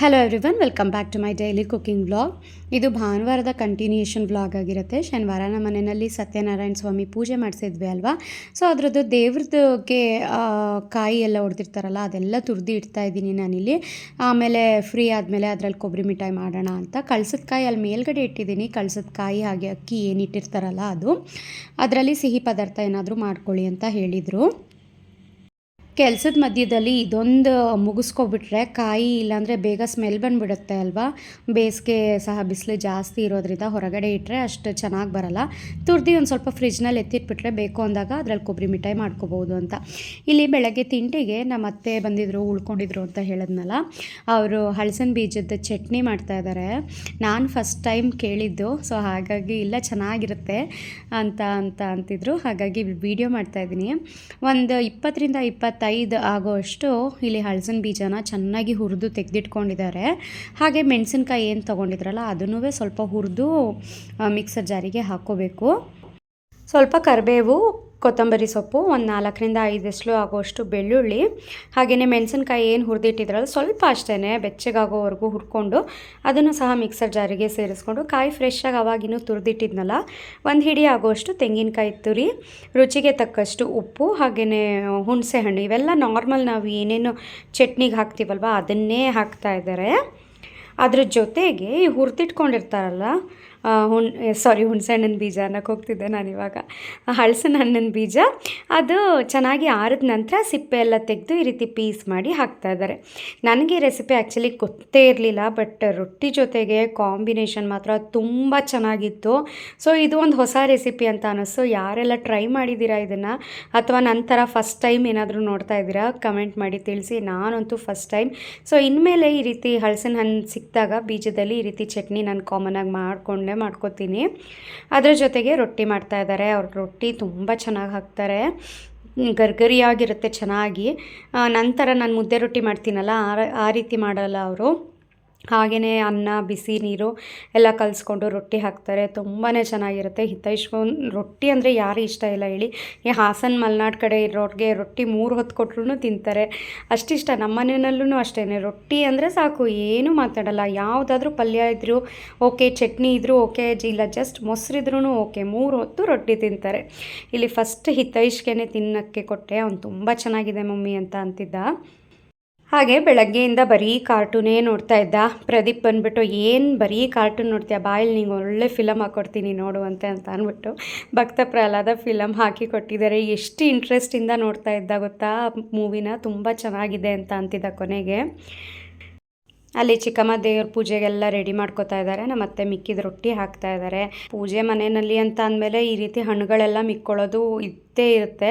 Hello everyone welcome back to my daily cooking vlog ಇದು ಭಾನುವಾರದ continuation vlog ಆಗಿರುತ್ತೆ. ಶನಿವಾರ ನಮ್ಮ ಮನೆಯಲ್ಲಿ ಸತ್ಯನಾರಾಯಣ ಸ್ವಾಮಿ ಪೂಜೆ ಮಾಡಿಸಿದ್ವಿ ಅಲ್ವಾ? ಸೊ ಅದರದ್ದು ದೇವ್ರದಕ್ಕೆ ಕಾಯಿ ಎಲ್ಲ ಹೊಡೆದಿರ್ತಾರಲ್ಲ ಅದೆಲ್ಲ ತುರಿದು ಇಡ್ತಾ ಇದ್ದೀನಿ ನಾನಿಲ್ಲಿ. ಆಮೇಲೆ ಫ್ರೀ ಆದಮೇಲೆ ಅದರಲ್ಲಿ ಕೊಬ್ಬರಿ ಮಿಠಾಯಿ ಮಾಡೋಣ ಅಂತ ಕಳ್ಸದ ಕಾಯಿ ಅಲ್ಲಿ ಮೇಲ್ಗಡೆ ಇಟ್ಟಿದ್ದೀನಿ. ಕಳ್ಸದ ಕಾಯಿ ಹಾಗೆ ಅಕ್ಕಿ ಏನು ಇಟ್ಟಿರ್ತಾರಲ್ಲ ಅದು. ಅದರಲ್ಲಿ ಸಿಹಿ ಪದಾರ್ಥ ಏನಾದರೂ ಮಾಡ್ಕೊಳ್ಳಿ ಅಂತ ಹೇಳಿದರು. ಕೆಲಸದ ಮಧ್ಯದಲ್ಲಿ ಇದೊಂದು ಮುಗಿಸ್ಕೊಬಿಟ್ರೆ ಕಾಯಿ ಇಲ್ಲಾಂದರೆ ಬೇಗ ಸ್ಮೆಲ್ ಬಂದುಬಿಡುತ್ತೆ ಅಲ್ವಾ? ಬೇಸಿಗೆ ಸಹ ಬಿಸಿಲು ಜಾಸ್ತಿ ಇರೋದ್ರಿಂದ ಹೊರಗಡೆ ಇಟ್ಟರೆ ಅಷ್ಟು ಚೆನ್ನಾಗಿ ಬರಲ್ಲ. ತುರ್ದಿ ಒಂದು ಸ್ವಲ್ಪ ಫ್ರಿಜ್ನಲ್ಲಿ ಎತ್ತಿಟ್ಬಿಟ್ರೆ ಬೇಕು ಅಂದಾಗ ಅದ್ರಲ್ಲಿ ಕೊಬ್ಬರಿ ಮಿಠಾಯಿ ಮಾಡ್ಕೋಬೋದು ಅಂತ. ಇಲ್ಲಿ ಬೆಳಗ್ಗೆ ತಿಂಡಿಗೆ ನಮ್ಮ ಅತ್ತೆ ಬಂದಿದ್ರು, ಉಳ್ಕೊಂಡಿದ್ರು ಅಂತ ಹೇಳಿದ್ನಲ್ಲ, ಅವರು ಹಳಸನ್ ಬೀಜದ ಚಟ್ನಿ ಮಾಡ್ತಾ ಇದ್ದಾರೆ ನಾನು ಫಸ್ಟ್ ಟೈಮ್ ಕೇಳಿದ್ದು, ಸೊ ಹಾಗಾಗಿ ಇಲ್ಲ ಚೆನ್ನಾಗಿರುತ್ತೆ ಅಂತ ಅಂತ ಅಂತಿದ್ರು. ಹಾಗಾಗಿ ವಿಡಿಯೋ ಮಾಡ್ತಾಯಿದ್ದೀನಿ ಒಂದು ಇಪ್ಪತ್ತರಿಂದ ಇಪ್ಪತ್ತೈದು ಆಗೋಷ್ಟು ಇಲ್ಲಿ ಹಳಸಿನ ಬೀಜನ ಚೆನ್ನಾಗಿ ಹುರಿದು ತೆಗೆದಿಟ್ಕೊಂಡಿದ್ದಾರೆ. ಹಾಗೆ ಮೆಣಸಿನ್ಕಾಯಿ ಏನು ತೊಗೊಂಡಿದ್ರಲ್ಲ ಅದನ್ನೂ ಸ್ವಲ್ಪ ಹುರಿದು ಮಿಕ್ಸರ್ ಜಾರಿಗೆ ಹಾಕ್ಕೋಬೇಕು ಸ್ವಲ್ಪ ಕರಿಬೇವು ಕೊತ್ತಂಬರಿ ಸೊಪ್ಪು ಒಂದು ನಾಲ್ಕರಿಂದ ಐದು ಎಸ್ಲು ಆಗೋಷ್ಟು ಬೆಳ್ಳುಳ್ಳಿ ಹಾಗೆಯೇ ಮೆಣಸಿನ್ಕಾಯಿ ಏನು ಹುರಿದಿಟ್ಟಿದ್ರಲ್ಲ ಸ್ವಲ್ಪ ಅಷ್ಟೇ ಬೆಚ್ಚಗಾಗೋವರೆಗೂ ಹುರ್ಕೊಂಡು ಅದನ್ನು ಸಹ ಮಿಕ್ಸರ್ ಜಾರಿಗೆ ಸೇರಿಸ್ಕೊಂಡು ಕಾಯಿ ಫ್ರೆಶ್ಶಾಗಿ ಅವಾಗಿನೂ ತುರಿದಿಟ್ಟಿದ್ನಲ್ಲ, ಒಂದು ಹಿಡಿ ಆಗೋಷ್ಟು ತೆಂಗಿನಕಾಯಿ ತುರಿ, ರುಚಿಗೆ ತಕ್ಕಷ್ಟು ಉಪ್ಪು ಹಾಗೆಯೇ ಹುಣಸೆ ಹಣ್ಣು, ಇವೆಲ್ಲ ನಾರ್ಮಲ್ ನಾವು ಏನೇನು ಚಟ್ನಿಗೆ ಹಾಕ್ತೀವಲ್ವ ಅದನ್ನೇ ಹಾಕ್ತಾ ಇದ್ದಾರೆ. ಅದ್ರ ಜೊತೆಗೆ ಈ ಹುರಿದಿಟ್ಕೊಂಡಿರ್ತಾರಲ್ಲ ಹುಣ್ ಸಾರಿ ಹುಣಸೆ ಹಣ್ಣಿನ ಬೀಜ ಅನ್ನಕ್ಕೆ ಹೋಗ್ತಿದ್ದೆ ನಾನು ಇವಾಗ ಹಳಸಿನ ಹಣ್ಣಿನ ಬೀಜ. ಅದು ಚೆನ್ನಾಗಿ ಆರಿದ ನಂತರ ಸಿಪ್ಪೆ ಎಲ್ಲ ತೆಗೆದು ಈ ರೀತಿ ಪೀಸ್ ಮಾಡಿ ಹಾಕ್ತಾ ಇದ್ದಾರೆ. ನನಗೆ ಈ ರೆಸಿಪಿ ಆ್ಯಕ್ಚುಲಿ ಗೊತ್ತೇ ಇರಲಿಲ್ಲ ಬಟ್ ರೊಟ್ಟಿ ಜೊತೆಗೆ ಕಾಂಬಿನೇಷನ್ ಮಾತ್ರ ತುಂಬ ಚೆನ್ನಾಗಿತ್ತು. ಸೊ ಇದು ಒಂದು ಹೊಸ ರೆಸಿಪಿ ಅಂತ ಅನ್ನಿಸ್ತು ಯಾರೆಲ್ಲ ಟ್ರೈ ಮಾಡಿದ್ದೀರಾ ಇದನ್ನು? ಅಥವಾ ನಂತರ ಫಸ್ಟ್ ಟೈಮ್ ಏನಾದರೂ ನೋಡ್ತಾ ಇದ್ದೀರಾ? ಕಮೆಂಟ್ ಮಾಡಿ ತಿಳಿಸಿ. ನಾನಂತೂ ಫಸ್ಟ್ ಟೈಮ್ ಸೊ ಇನ್ಮೇಲೆ ಈ ರೀತಿ ಹಳಸಿನ ಹಣ್ಣು ಸಿಕ್ಕಿದಾಗ ಬೀಜದಲ್ಲಿ ಈ ರೀತಿ ಚಟ್ನಿ ನಾನು ಕಾಮನ್ ಆಗಿ ಮಾಡಿಕೊಂಡೆ ಮಾಡ್ಕೋತೀನಿ. ಅದರ ಜೊತೆಗೆ ರೊಟ್ಟಿ ಮಾಡ್ತಾ ಇದ್ದಾರೆ. ಅವ್ರ ರೊಟ್ಟಿ ತುಂಬ ಚೆನ್ನಾಗಿ ಹಾಕ್ತಾರೆ. ಗರ್ಗರಿಯಾಗಿರುತ್ತೆ ಚೆನ್ನಾಗಿ. ನಂತರ ನಾನು ಮುದ್ದೆ ರೊಟ್ಟಿ ಮಾಡ್ತೀನಲ್ಲ ಆ ರೀತಿ ಮಾಡಲ್ಲ ಅವರು. ಹಾಗೆಯೇ ಅನ್ನ, ಬಿಸಿ ನೀರು ಎಲ್ಲ ಕಲಿಸ್ಕೊಂಡು ರೊಟ್ಟಿ ಹಾಕ್ತಾರೆ. ತುಂಬಾ ಚೆನ್ನಾಗಿರುತ್ತೆ. ಹಿತೈಷ್ಕೊಂಡು ರೊಟ್ಟಿ ಅಂದರೆ ಯಾರು ಇಷ್ಟ ಇಲ್ಲ ಹೇಳಿ. ಈ ಹಾಸನ ಮಲೆನಾಡು ಕಡೆ ಇರೋರಿಗೆ ರೊಟ್ಟಿ ಮೂರು ಹೊತ್ತು ಕೊಟ್ರು ತಿಂತಾರೆ. ಅಷ್ಟಿಷ್ಟ ನಮ್ಮ ಮನೆಯಲ್ಲೂ ಅಷ್ಟೇ ರೊಟ್ಟಿ ಅಂದರೆ ಸಾಕು. ಏನೂ ಮಾತಾಡಲ್ಲ. ಯಾವುದಾದ್ರೂ ಪಲ್ಯ ಇದ್ದರೂ ಓಕೆ, ಚಟ್ನಿ ಇದ್ದರೂ ಓಕೆ ಇಲ್ಲ ಜಸ್ಟ್ ಮೊಸರಿದ್ರೂ ಓಕೆ. ಮೂರು ಹೊತ್ತು ರೊಟ್ಟಿ ತಿಂತಾರೆ. ಇಲ್ಲಿ ಫಸ್ಟ್ ಹಿತೈಷ್ಗೆ ತಿನ್ನೋಕ್ಕೆ ಕೊಟ್ಟೆ. ಅವ್ನು ತುಂಬ ಚೆನ್ನಾಗಿದೆ ಮಮ್ಮಿ ಅಂತ ಅಂತಿದ್ದ. ಹಾಗೆ ಬೆಳಗ್ಗೆಯಿಂದ ಬರೀ ಕಾರ್ಟೂನೇ ನೋಡ್ತಾ ಇದ್ದ. ಪ್ರದೀಪ್ ಬಂದ್ಬಿಟ್ಟು, ಏನು ಬರೀ ಕಾರ್ಟೂನ್ ನೋಡ್ತೀಯ? ಬಾಯಲ್ಲಿ ನಿಂಗೆ ಒಳ್ಳೆ ಫಿಲಮ್ ಹಾಕ್ಕೊಡ್ತೀನಿ ನೋಡುವಂತೆ ಅಂತ ಅಂದ್ಬಿಟ್ಟು ಭಕ್ತ ಪ್ರಹ್ಲಾದ ಫಿಲಮ್ ಹಾಕಿ ಕೊಟ್ಟಿದ್ದಾರೆ. ಎಷ್ಟು ಇಂಟ್ರೆಸ್ಟಿಂದ ನೋಡ್ತಾ ಇದ್ದ ಗೊತ್ತಾ? ಮೂವಿನ ತುಂಬ ಚೆನ್ನಾಗಿದೆ ಅಂತ ಅಂತಿದ್ದ ಕೊನೆಗೆ. ಅಲ್ಲಿ ಚಿಕ್ಕಮ್ಮ ದೇವ್ರ ಪೂಜೆಗೆಲ್ಲ ರೆಡಿ ಮಾಡ್ಕೋತಾ ಇದ್ದಾರೆ. ನಮ್ಮ ಅತ್ತೆ ಮಿಕ್ಕಿದ ರೊಟ್ಟಿ ಹಾಕ್ತಾ ಇದ್ದಾರೆ. ಪೂಜೆ ಮನೆಯಲ್ಲಿ ಅಂತ ಅಂದಮೇಲೆ ಈ ರೀತಿ ಹಣ್ಣುಗಳೆಲ್ಲ ಮಿಕ್ಕೊಳ್ಳೋದು ಇದ್ದೇ ಇರುತ್ತೆ.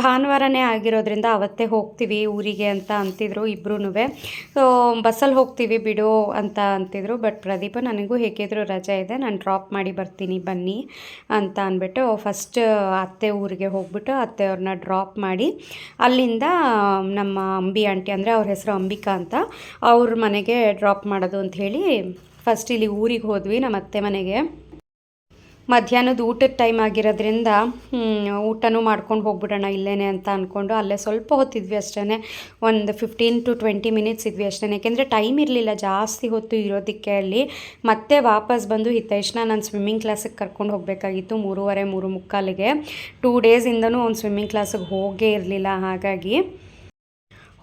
ಭಾನುವಾರನೇ ಆಗಿರೋದ್ರಿಂದ ಅವತ್ತೇ ಹೋಗ್ತೀವಿ ಊರಿಗೆ ಅಂತ ಅಂತಿದ್ರು ಇಬ್ರೂ ಸೊ ಬಸ್ಸಲ್ಲಿ ಹೋಗ್ತೀವಿ ಬಿಡು ಅಂತ ಅಂತಿದ್ರು. ಬಟ್ ಪ್ರದೀಪ, ನನಗೂ ಹೇಗಿದ್ರು ರಜೆ ಇದೆ. ನಾನು ಡ್ರಾಪ್ ಮಾಡಿ ಬರ್ತೀನಿ, ಬನ್ನಿ ಅಂತ ಅಂದ್ಬಿಟ್ಟು ಫಸ್ಟ್ ಅತ್ತೆ ಊರಿಗೆ ಹೋಗ್ಬಿಟ್ಟು ಅತ್ತೆಯವ್ರನ್ನ ಡ್ರಾಪ್ ಮಾಡಿ ಅಲ್ಲಿಂದ ನಮ್ಮ ಅಂಬಿ ಆಂಟಿ ಅಂದರೆ ಅವ್ರ ಹೆಸರು ಅಂಬಿಕಾ ಅಂತ ಅವ್ರ ಮನೆಗೆ ಡ್ರಾಪ್ ಮಾಡೋದು ಅಂತ ಹೇಳಿ ಫಸ್ಟ್ ಇಲ್ಲಿ ಊರಿಗೆ ಹೋದ್ವಿ. ನಮ್ಮ ಅತ್ತೆ ಮನೆಗೆ ಮಧ್ಯಾಹ್ನದ ಊಟದ ಟೈಮ್ ಆಗಿರೋದ್ರಿಂದ ಊಟನೂ ಮಾಡ್ಕೊಂಡು ಹೋಗ್ಬಿಡೋಣ ಇಲ್ಲೇ ಅಂತ ಅಂದ್ಕೊಂಡು ಅಲ್ಲೇ ಸ್ವಲ್ಪ ಹೊತ್ತಿದ್ವಿ ಅಷ್ಟೇ ಒಂದು ಫಿಫ್ಟೀನ್ ಟು ಟ್ವೆಂಟಿ ಮಿನಿಟ್ಸ್ ಇದ್ವಿ ಅಷ್ಟೇ ಯಾಕೆಂದರೆ ಟೈಮ್ ಇರಲಿಲ್ಲ, ಜಾಸ್ತಿ ಹೊತ್ತು ಇರೋದಕ್ಕೆ ಅಲ್ಲಿ ಮತ್ತೆ ವಾಪಸ್ ಬಂದು ಹಿತೈಷ್ನ ನಾನು ಸ್ವಿಮ್ಮಿಂಗ್ ಕ್ಲಾಸಿಗೆ ಕರ್ಕೊಂಡು ಹೋಗಬೇಕಾಗಿತ್ತು, ಮೂರುವರೆ ಮೂರು ಮುಕ್ಕಾಲಿಗೆ ಟೂ ಡೇಸಿಂದನೂ ಅವ್ನು ಸ್ವಿಮ್ಮಿಂಗ್ ಕ್ಲಾಸಿಗೆ ಹೋಗೇ ಇರಲಿಲ್ಲ, ಹಾಗಾಗಿ.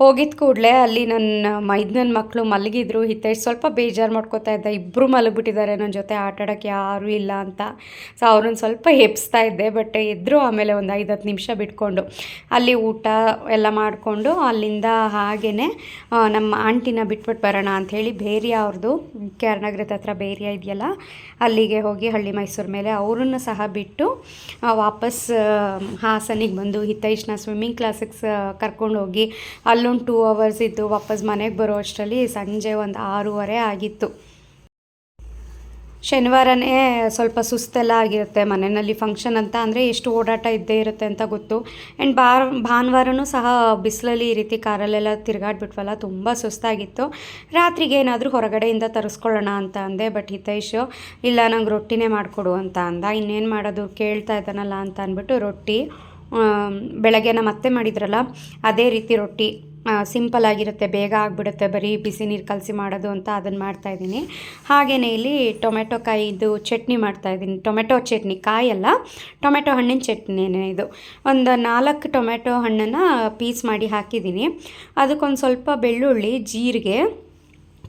ಹೋಗಿದ್ದ ಕೂಡಲೇ ಅಲ್ಲಿ ನನ್ನ ಮೈದನ ಮಕ್ಕಳು ಮಲಗಿದ್ರು, ಹಿತೈಷ್ ಸ್ವಲ್ಪ ಬೇಜಾರು ಮಾಡ್ಕೋತಾ ಇದ್ದೆ. ಇಬ್ಬರು ಮಲಗಿಬಿಟ್ಟಿದ್ದಾರೆ ನನ್ನ ಜೊತೆ ಆಟ ಆಡೋಕ್ಕೆ ಯಾರೂ ಇಲ್ಲ ಅಂತ. ಸೊ ಅವ್ರನ್ನ ಸ್ವಲ್ಪ ಹೆಪ್ಸ್ತಾ ಇದ್ದೆ ಬಟ್ ಎದ್ರು ಆಮೇಲೆ ಒಂದು ಐದು ಹತ್ತು ನಿಮಿಷ ಬಿಟ್ಕೊಂಡು. ಅಲ್ಲಿ ಊಟ ಎಲ್ಲ ಮಾಡಿಕೊಂಡು ಅಲ್ಲಿಂದ ಹಾಗೇ ನಮ್ಮ ಆಂಟಿನ ಬಿಟ್ಬಿಟ್ಟು ಬರೋಣ ಅಂಥೇಳಿ ಬೇರಿಯ ಅವ್ರದ್ದು ಕೆ ಆರ್ ನಗರದ ಹತ್ರ ಬೇರಿಯ ಇದೆಯಲ್ಲ, ಅಲ್ಲಿಗೆ ಹೋಗಿ ಹಳ್ಳಿ ಮೈಸೂರು ಮೇಲೆ ಅವರನ್ನು ಸಹ ಬಿಟ್ಟು ವಾಪಸ್ ಹಾಸನಿಗೆ ಬಂದು ಹಿತೈಷ್ನ ಸ್ವಿಮ್ಮಿಂಗ್ ಕ್ಲಾಸಿಗೆ ಕರ್ಕೊಂಡು ಹೋಗಿ ಅಲ್ಲೊಂದು ಟೂ ಅವರ್ಸ್ ಇತ್ತು. ವಾಪಸ್ ಮನೆಗೆ ಬರೋ ಅಷ್ಟರಲ್ಲಿ ಸಂಜೆ ಒಂದು ಆರೂವರೆ ಆಗಿತ್ತು. ಶನಿವಾರನೇ ಸ್ವಲ್ಪ ಸುಸ್ತೆಲ್ಲ ಆಗಿರುತ್ತೆ ಮನೆಯಲ್ಲಿ ಫಂಕ್ಷನ್ ಅಂತ. ಅಂದರೆ ಎಷ್ಟು ಓಡಾಟ ಇದ್ದೇ ಇರುತ್ತೆ ಅಂತ ಗೊತ್ತು. ಆ್ಯಂಡ್ ಬಾ ಭಾನುವಾರನೂ ಸಹ ಬಿಸಿಲಲ್ಲಿ ಈ ರೀತಿ ಕಾರಲ್ಲೆಲ್ಲ ತಿರುಗಾಡ್ಬಿಟ್ವಲ್ಲ, ತುಂಬ ಸುಸ್ತಾಗಿತ್ತು. ರಾತ್ರಿಗೆ ಏನಾದರೂ ಹೊರಗಡೆಯಿಂದ ತರಿಸ್ಕೊಳ್ಳೋಣ ಅಂತ ಅಂದೆ ಬಟ್ ಹಿತೈಶ್ ಇಲ್ಲ, ನಂಗೆ ರೊಟ್ಟಿನೇ ಮಾಡಿಕೊಡು ಅಂತ ಅಂದ. ಇನ್ನೇನು ಮಾಡೋದು, ಕೇಳ್ತಾ ಇದ್ದಾನಲ್ಲ ಅಂತ ಅಂದ್ಬಿಟ್ಟು ರೊಟ್ಟಿ ಬೆಳಗ್ಗೆ ನಮ್ಮ ಅತ್ತೆ ಮಾಡಿದ್ರಲ್ಲ, ಅದೇ ರೀತಿ ರೊಟ್ಟಿ. ಸಿಂಪಲ್ ಆಗಿರುತ್ತೆ, ಬೇಗ ಆಗಿಬಿಡುತ್ತೆ, ಬರೀ ಬಿಸಿ ನೀರು ಕಲಸಿ ಮಾಡೋದು ಅಂತ ಅದನ್ನು ಮಾಡ್ತಾಯಿದ್ದೀನಿ ಹಾಗೆಯೇ ಇಲ್ಲಿ ಟೊಮೆಟೊ ಕಾಯಿದು ಚಟ್ನಿ ಮಾಡ್ತಾಯಿದ್ದೀನಿ ಟೊಮೆಟೊ ಚಟ್ನಿ ಕಾಯಲ್ಲ ಟೊಮೆಟೊ ಹಣ್ಣಿನ ಚಟ್ನಿನೇ ಇದು. ಒಂದು ನಾಲ್ಕು ಟೊಮೆಟೊ ಹಣ್ಣನ್ನು ಪೀಸ್ ಮಾಡಿ ಹಾಕಿದ್ದೀನಿ. ಅದಕ್ಕೊಂದು ಸ್ವಲ್ಪ ಬೆಳ್ಳುಳ್ಳಿ, ಜೀರಿಗೆ,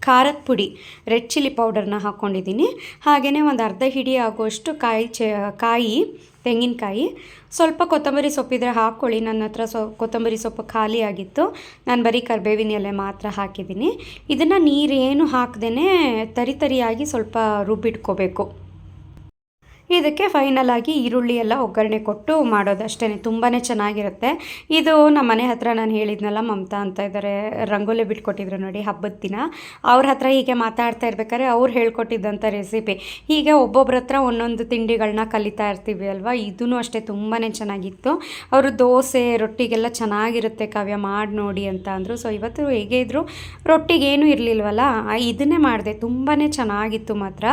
ಖಾರದ ಪುಡಿ, ರೆಡ್ ಚಿಲ್ಲಿ ಪೌಡರ್ನ ಹಾಕ್ಕೊಂಡಿದ್ದೀನಿ ಹಾಗೆಯೇ ಒಂದು ಅರ್ಧ ಹಿಡಿ ಆಗುವಷ್ಟು ಕಾಯಿ ಚ, ಕಾಯಿ ತೆಂಗಿನಕಾಯಿ. ಸ್ವಲ್ಪ ಕೊತ್ತಂಬರಿ ಸೊಪ್ಪಿದ್ರೆ ಹಾಕ್ಕೊಳ್ಳಿ. ನನ್ನ ಹತ್ರ ಸೊ, ಕೊತ್ತಂಬರಿ ಸೊಪ್ಪು ಖಾಲಿ ಆಗಿತ್ತು. ನಾನು ಬರೀ ಕರ್ಬೇವಿನ ಎಲೆ ಮಾತ್ರ ಹಾಕಿದ್ದೀನಿ. ಇದನ್ನು ನೀರೇನು ಹಾಕ್ದೇ ತರಿ ತರಿಯಾಗಿ ಸ್ವಲ್ಪ ರುಬ್ಬಿಟ್ಕೋಬೇಕು. ಇದಕ್ಕೆ ಫೈನಲ್ ಈರುಳ್ಳಿ ಎಲ್ಲ ಒಗ್ಗರಣೆ ಕೊಟ್ಟು ಮಾಡೋದಷ್ಟೇ ತುಂಬಾ ಚೆನ್ನಾಗಿರುತ್ತೆ. ಇದು ನಮ್ಮ ಮನೆ ಹತ್ರ ನಾನು ಹೇಳಿದ್ನಲ್ಲ ಮಮತಾ ಅಂತ ಇದ್ದಾರೆ ರಂಗೋಲಿ ಬಿಟ್ಕೊಟ್ಟಿದ್ರು ನೋಡಿ ಹಬ್ಬದ ದಿನ. ಅವ್ರ ಹತ್ರ ಹೀಗೆ ಮಾತಾಡ್ತಾ ಇರ್ಬೇಕಾದ್ರೆ ಅವ್ರು ಹೇಳ್ಕೊಟ್ಟಿದ್ದಂಥ ರೆಸಿಪಿ ಹೀಗೆ ಒಬ್ಬೊಬ್ರ ಹತ್ರ ಒಂದೊಂದು ತಿಂಡಿಗಳನ್ನ ಕಲಿತಾ ಇರ್ತೀವಿ ಅಲ್ವಾ? ಇದೂ ಅಷ್ಟೇ ತುಂಬಾ ಚೆನ್ನಾಗಿತ್ತು. ಅವರು ದೋಸೆ, ರೊಟ್ಟಿಗೆಲ್ಲ ಚೆನ್ನಾಗಿರುತ್ತೆ ಕಾವ್ಯ, ಮಾಡಿ ನೋಡಿ ಅಂತ ಅಂದರು. ಸೊ ಇವತ್ತು ಹೇಗೆ ಇದ್ದರು ರೊಟ್ಟಿಗೇನು ಇರಲಿಲ್ವಲ್ಲ? ಇದನ್ನೇ ಮಾಡಿದೆ. ತುಂಬಾ ಚೆನ್ನಾಗಿತ್ತು ಮಾತ್ರ.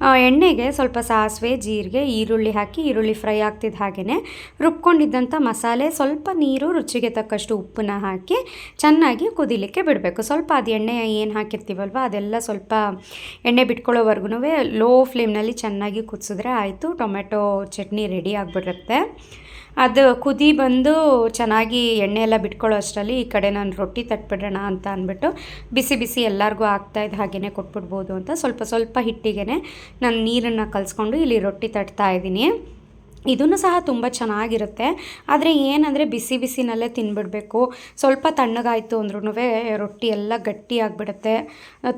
ಎಣ್ಣೆಗೆ ಸ್ವಲ್ಪ ಸಾಸಿವೆ, ಜೀರಿಗೆ, ಈರುಳ್ಳಿ ಹಾಕಿ, ಈರುಳ್ಳಿ ಫ್ರೈ ಆಗ್ತಿದ್ದ ಹಾಗೆಯೇ ರುಬ್ಕೊಂಡಿದ್ದಂಥ ಮಸಾಲೆ, ಸ್ವಲ್ಪ ನೀರು, ರುಚಿಗೆ ತಕ್ಕಷ್ಟು ಉಪ್ಪನ್ನ ಹಾಕಿ ಚೆನ್ನಾಗಿ ಕುದಿಲಿಕ್ಕೆ ಬಿಡಬೇಕು. ಸ್ವಲ್ಪ ಅದು ಎಣ್ಣೆ ಏನು ಹಾಕಿರ್ತೀವಲ್ವ, ಅದೆಲ್ಲ ಸ್ವಲ್ಪ ಎಣ್ಣೆ ಬಿಟ್ಕೊಳ್ಳೋವರೆಗೂ ಲೋ ಫ್ಲೇಮ್ನಲ್ಲಿ ಚೆನ್ನಾಗಿ ಕುದಿಸಿದ್ರೆ ಆಯಿತು. ಟೊಮೆಟೊ ಚಟ್ನಿ ರೆಡಿ ಆಗಿಬಿಡುತ್ತೆ. ಅದು ಕುದಿ ಬಂದು ಚೆನ್ನಾಗಿ ಎಣ್ಣೆ ಎಲ್ಲ ಬಿಟ್ಕೊಳ್ಳೋ ಅಷ್ಟರಲ್ಲಿ ಈ ಕಡೆ ನಾನು ರೊಟ್ಟಿ ತಟ್ಬಿಡೋಣ ಅಂತ ಅಂದ್ಬಿಟ್ಟು ಬಿಸಿ ಬಿಸಿ ಎಲ್ಲರಿಗೂ ಇದ್ದ ಹಾಗೆಯೇ ಕೊಟ್ಬಿಡ್ಬೋದು ಅಂತ ಸ್ವಲ್ಪ ಸ್ವಲ್ಪ ಹಿಟ್ಟಿಗೆ ನಾನು ನೀರನ್ನು ಕಲಿಸ್ಕೊಂಡು ಇಲ್ಲಿ ರೊಟ್ಟಿ ತಟ್ತಾ ಇದ್ದೀನಿ. ಇದನ್ನು ಸಹ ತುಂಬ ಚೆನ್ನಾಗಿರುತ್ತೆ. ಆದರೆ ಏನಂದರೆ ಬಿಸಿ ಬಿಸಿನಲ್ಲೇ ತಿನ್ಬಿಡಬೇಕು. ಸ್ವಲ್ಪ ತಣ್ಣಗಾಯಿತು ಅಂದ್ರೂ ರೊಟ್ಟಿ ಎಲ್ಲ ಗಟ್ಟಿ ಆಗಿಬಿಡುತ್ತೆ.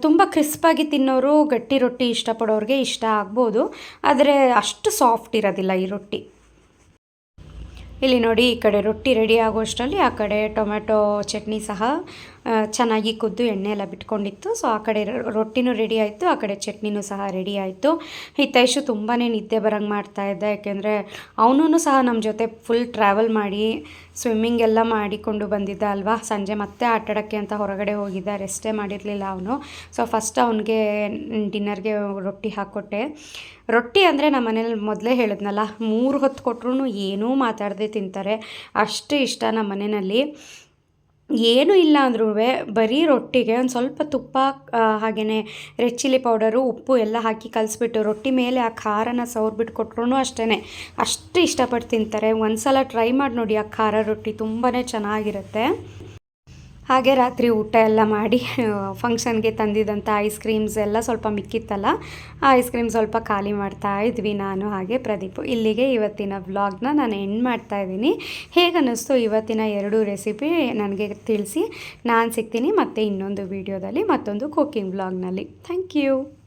ತುಂಬ ಕ್ರಿಸ್ಪಾಗಿ ತಿನ್ನೋರು ಗಟ್ಟಿ ರೊಟ್ಟಿ ಇಷ್ಟಪಡೋರಿಗೆ ಇಷ್ಟ ಆಗ್ಬೋದು. ಆದರೆ ಅಷ್ಟು ಸಾಫ್ಟ್ ಇರೋದಿಲ್ಲ ಈ ರೊಟ್ಟಿ. ಇಲ್ಲಿ ನೋಡಿ ಈ ಕಡೆ ರೊಟ್ಟಿ ರೆಡಿ ಆಗೋಷ್ಟರಲ್ಲಿ ಆ ಕಡೆ ಟೊಮೆಟೊ ಚಟ್ನಿ ಸಹ ಚೆನ್ನಾಗಿ ಕುದ್ದು ಎಣ್ಣೆ ಎಲ್ಲ ಬಿಟ್ಕೊಂಡಿತ್ತು. ಸೊ ಆ ಕಡೆ ರೊಟ್ಟಿನೂ ರೆಡಿ ಆಯಿತು, ಆ ಕಡೆ ಚಟ್ನಿನೂ ಸಹ ರೆಡಿ ಆಯಿತು. ಹಿತೈಷು ತುಂಬಾ ನಿದ್ದೆ ಬರಂಗೆ ಮಾಡ್ತಾಯಿದ್ದೆ ಯಾಕೆಂದರೆ ಅವನೂ ಸಹ ನಮ್ಮ ಜೊತೆ ಫುಲ್ ಟ್ರಾವೆಲ್ ಮಾಡಿ ಸ್ವಿಮ್ಮಿಂಗ್ ಎಲ್ಲ ಮಾಡಿಕೊಂಡು ಬಂದಿದ್ದ ಅಲ್ವಾ? ಸಂಜೆ ಮತ್ತೆ ಆಟಾಡೋಕ್ಕೆ ಅಂತ ಹೊರಗಡೆ ಹೋಗಿದ್ದ ರೆಸ್ಟೇ ಮಾಡಿರಲಿಲ್ಲ ಅವನು. ಸೊ ಫಸ್ಟ್ ಅವನಿಗೆ ಡಿನ್ನರ್ಗೆ ರೊಟ್ಟಿ ಹಾಕ್ಕೊಟ್ಟೆ ರೊಟ್ಟಿ ಅಂದರೆ ನಮ್ಮ ಮನೇಲಿ ಮೊದಲೇ ಹೇಳಿದ್ನಲ್ಲ, ಮೂರು ಹೊತ್ತು ಕೊಟ್ಟರು ಏನೂ ಮಾತಾಡದೆ ತಿಂತಾರೆ. ಅಷ್ಟು ಇಷ್ಟ ನಮ್ಮ ಮನೆಯಲ್ಲಿ ಏನೂ ಇಲ್ಲ ಅಂದ್ರೂ ಬರೀ ರೊಟ್ಟಿಗೆ ಒಂದು ಸ್ವಲ್ಪ ತುಪ್ಪ ಹಾಗೆಯೇ ರೆಡ್ ಚಿಲ್ಲಿ ಪೌಡರು, ಉಪ್ಪು ಎಲ್ಲ ಹಾಕಿ ಕಲಿಸ್ಬಿಟ್ಟು ರೊಟ್ಟಿ ಮೇಲೆ ಆ ಖಾರನ ಸವ್ರ್ಬಿಟ್ಟು ಕೊಟ್ರೂ ಅಷ್ಟೇ ಅಷ್ಟು ಇಷ್ಟಪಟ್ಟು ತಿಂತಾರೆ. ಒಂದು ಸಲ ಟ್ರೈ ಮಾಡಿ ನೋಡಿ ಆ ಖಾರ ರೊಟ್ಟಿ ತುಂಬಾ ಚೆನ್ನಾಗಿರುತ್ತೆ. ಹಾಗೆ ರಾತ್ರಿ ಊಟ ಎಲ್ಲ ಮಾಡಿ, ಫಂಕ್ಷನ್ಗೆ ತಂದಿದ್ದಂಥ ಐಸ್ ಕ್ರೀಮ್ಸ್ ಎಲ್ಲ ಸ್ವಲ್ಪ ಮಿಕ್ಕಿತ್ತಲ್ಲ, ಆ ಐಸ್ ಕ್ರೀಮ್ ಸ್ವಲ್ಪ ಖಾಲಿ ಮಾಡ್ತಾ ಇದ್ವಿ ನಾನು ಹಾಗೆ ಪ್ರದೀಪ್. ಇಲ್ಲಿಗೆ ಇವತ್ತಿನ ವ್ಲಾಗ್ನ ನಾನು ಎಂಡ್ ಮಾಡ್ತಾ ಇದ್ದೀನಿ. ಹೇಗೆ ಅನ್ನಿಸ್ತು ಇವತ್ತಿನ ಎರಡು ರೆಸಿಪಿ ನನಗೆ ತಿಳಿಸಿ. ನಾನು ಸಿಗ್ತೀನಿ ಮತ್ತು ಇನ್ನೊಂದು ವೀಡಿಯೋದಲ್ಲಿ ಮತ್ತೊಂದು ಕುಕ್ಕಿಂಗ್ ವ್ಲಾಗ್ನಲ್ಲಿ. Thank you.